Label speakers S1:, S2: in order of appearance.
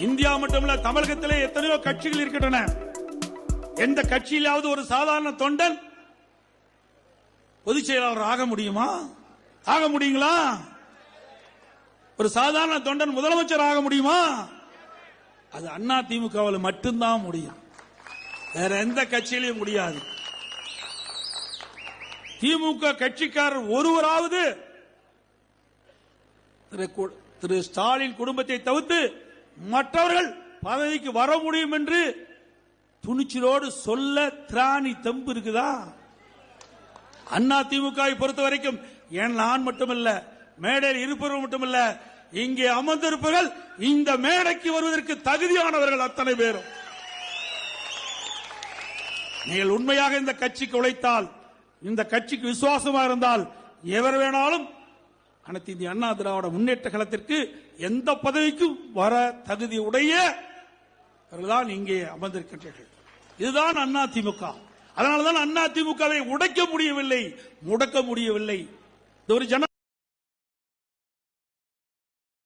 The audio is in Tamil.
S1: இந்தியா மட்டுமல்ல தமிழகத்திலே எத்தனையோ கட்சிகள் இருக்கின்றன. எந்த கட்சியிலாவது ஒரு சாதாரண தொண்டன் பொதுச் செயலாளர் ஆக முடியுமா? ஆக முடியுங்களா? ஒரு சாதாரண தொண்டன் முதலமைச்சர் ஆக முடியுமா? அது அண்ணா திமுகவில் மட்டும்தான் முடியும். வேற எந்த கட்சியிலையும் முடியாது. திமுக கட்சிக்காரர் ஒருவராவது திரு திரு ஸ்டாலின் குடும்பத்தை தவிர்த்து மற்றவர்கள் பதவிக்கு வர முடியும் என்று துணிச்சலோடு சொல்ல திராணி தெம்பு இருக்குதா? அண்ணா திமுகவை பொறுத்த வரைக்கும் என் நான் மட்டுமல்ல மேடையில் இருப்பவர்கள் மட்டுமல்ல இங்கே அமர்ந்திருப்பவர்கள் இந்த மேடைக்கு வருவதற்கு தகுதியானவர்கள் அத்தனை பேரும். நீங்கள் உண்மையாக இந்த கட்சிக்கு உழைத்தால் இந்த கட்சிக்கு விசுவாசமாக இருந்தால் எவர் வேணாலும் அனைத்து இந்திய அண்ணா திராவிட முன்னேற்ற கழகத்திற்கு எந்த பதவிக்கும் வர தகுதி உடைய இங்கே அமர்ந்திருக்கின்றீர்கள். இதுதான் அண்ணா திமுக. அதனால்தான் அண்ணா திமுகவை உடைக்க முடியவில்லை முடக்க முடியவில்லை. இது ஒரு ஜன